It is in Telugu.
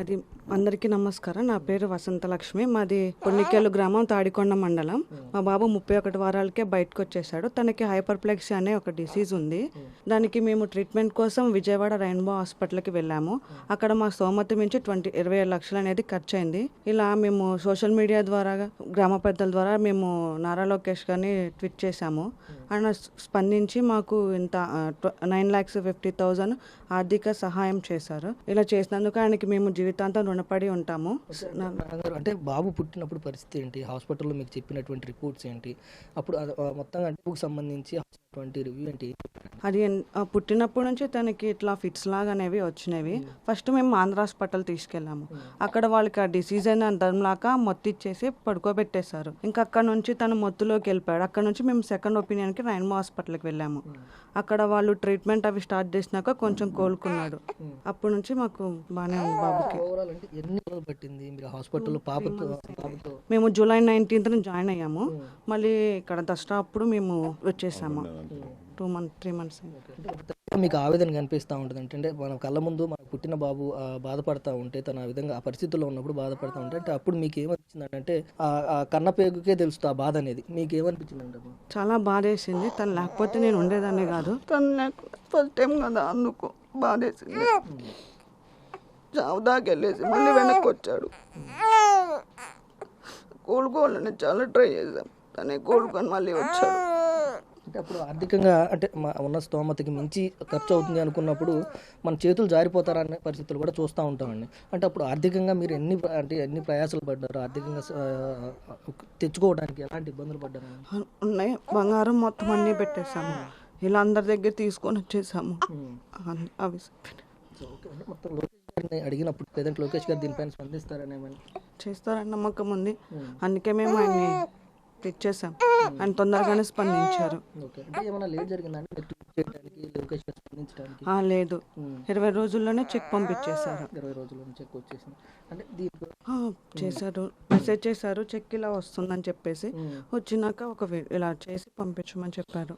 అది అందరికీ నమస్కారం. నా పేరు వసంతలక్ష్మి మాది పొన్నికేలు గ్రామం తాడికొండ మండలం. మా బాబు ముప్పై ఒకటి వారాలకే బయటకు వచ్చేసాడు తనకి హైపర్ప్లెక్సీ అనే ఒక డిసీజ్ ఉంది. దానికి మేము ట్రీట్మెంట్ కోసం విజయవాడ రెయిన్బో హాస్పిటల్కి వెళ్ళాము. అక్కడ మా స్తోమత మించి ట్వంటీ ఇరవై ఏడు లక్షలు అనేది ఖర్చు అయింది ఇలా మేము సోషల్ మీడియా ద్వారా గ్రామ పెద్దల ద్వారా మేము నారా లోకేష్ గారిని ట్వీట్ చేశాము. ఆయన స్పందించి మాకు ఇంత నైన్ ల్యాక్స్ ఫిఫ్టీ థౌజండ్ ఆర్థిక సహాయం చేశారు. ఇలా చేసినందుకు ఆయనకి మేము జీవితాంతం రుణపడి ఉంటాము. నా- గారు అంటే బాబు పుట్టినప్పుడు పరిస్థితి ఏంటి? హాస్పిటల్లో మీకు చెప్పినటువంటి రిపోర్ట్స్ ఏంటి? అప్పుడు మొత్తంగా డబ్బుకు సంబంధించి అటువంటి రివ్యూ ఏంటి? అది పుట్టినప్పటి నుంచి తనకి ఇట్లా ఫిట్స్ లాగా అనేవి వచ్చినవి ఫస్ట్ మేము ఆంధ్ర హాస్పిటల్ తీసుకెళ్ళాము. అక్కడ వాళ్ళకి ఆ డిసీజ్ అయిన దంలాక మొత్తం ఇచ్చేసి పడుకోబెట్టేశారు. ఇంకా అక్కడ నుంచి తను మొత్తులోకి వెళ్ళిపోయాడు. అక్కడ నుంచి మేము సెకండ్ ఒపీనియన్కి రైన్బో హాస్పిటల్కి వెళ్ళాము. అక్కడ వాళ్ళు ట్రీట్మెంట్ అవి స్టార్ట్ చేసినాక కొంచెం కోలుకున్నాడు. అప్పటి నుంచి మాకు బాగానే ఉంది బాబుకి. ఓవరాల్ అంటే ఎన్ని రోజులు పట్టింది? మీరు హాస్పిటల్లో పాపతో బాబుతో మేము జూలై నైన్టీన్త్ జాయిన్ అయ్యాము. మళ్ళీ ఇక్కడ దసరా అప్పుడు మేము వచ్చేసాము. టూ మంత్ త్రీ మంత్స్ మీకు ఆవేదన కనిపిస్తూ ఉంటుంది. అంటే మన కళ్ళ ముందు మన పుట్టిన బాబు బాధపడతా ఉంటే తన ఆ విధంగా ఆ పరిస్థితుల్లో ఉన్నప్పుడు బాధపడతా ఉంటే అంటే అప్పుడు మీకు ఏమనిపించింది అంటే ఆ కన్న పేగుకే తెలుస్తుంది ఆ బాధ అనేది. మీకు ఏమనిపించింది అంటే చాలా బాధేసింది. తను లేకపోతే నేను ఉండేదాన్ని కాదు. తను లేక ఫస్ట్ టైం కదా అందుకు బాధేసింది. చావు దాకా వెళ్ళేసి మళ్ళీ వెనక్కి వచ్చాడు. కోలుకోవాలని చాలా ట్రై చేశాం. తనే కోలుకొని మళ్ళీ వచ్చాడు. అంటే అప్పుడు ఆర్థికంగా అంటే మా ఉన్న స్తోమతకి మించి ఖర్చు అవుతుంది అనుకున్నప్పుడు మన చేతులు జారిపోతారనే పరిస్థితులు కూడా చూస్తూ ఉంటామండి. అంటే అప్పుడు ఆర్థికంగా మీరు ఎన్ని అంటే ఎన్ని ప్రయాసాలు పడ్డారు? ఆర్థికంగా తెచ్చుకోవడానికి ఎలాంటి ఇబ్బందులు పడ్డారు? ఉన్నాయి. బంగారం మొత్తం అన్నీ పెట్టేశాము. ఇలా అందరి దగ్గర తీసుకొని వచ్చేసాము. అవి మొత్తం లోకేష్ గారిని అడిగినప్పుడు లోకేష్ గారు దీనిపైన స్పందిస్తారని చేస్తారని నమ్మకం ఉంది. అందుకే మేము ఆయన్ని తెచ్చేసాం ఆయన తొందరగానే స్పందించారు. లేదు ఇరవై రోజుల్లోనే చెక్ పంపించేశారు. చేశారు. మెసేజ్ చేశారు. చెక్ ఇలా వస్తుందని చెప్పేసి వచ్చినాక ఒక ఇలా చేసి పంపించమని చెప్పారు.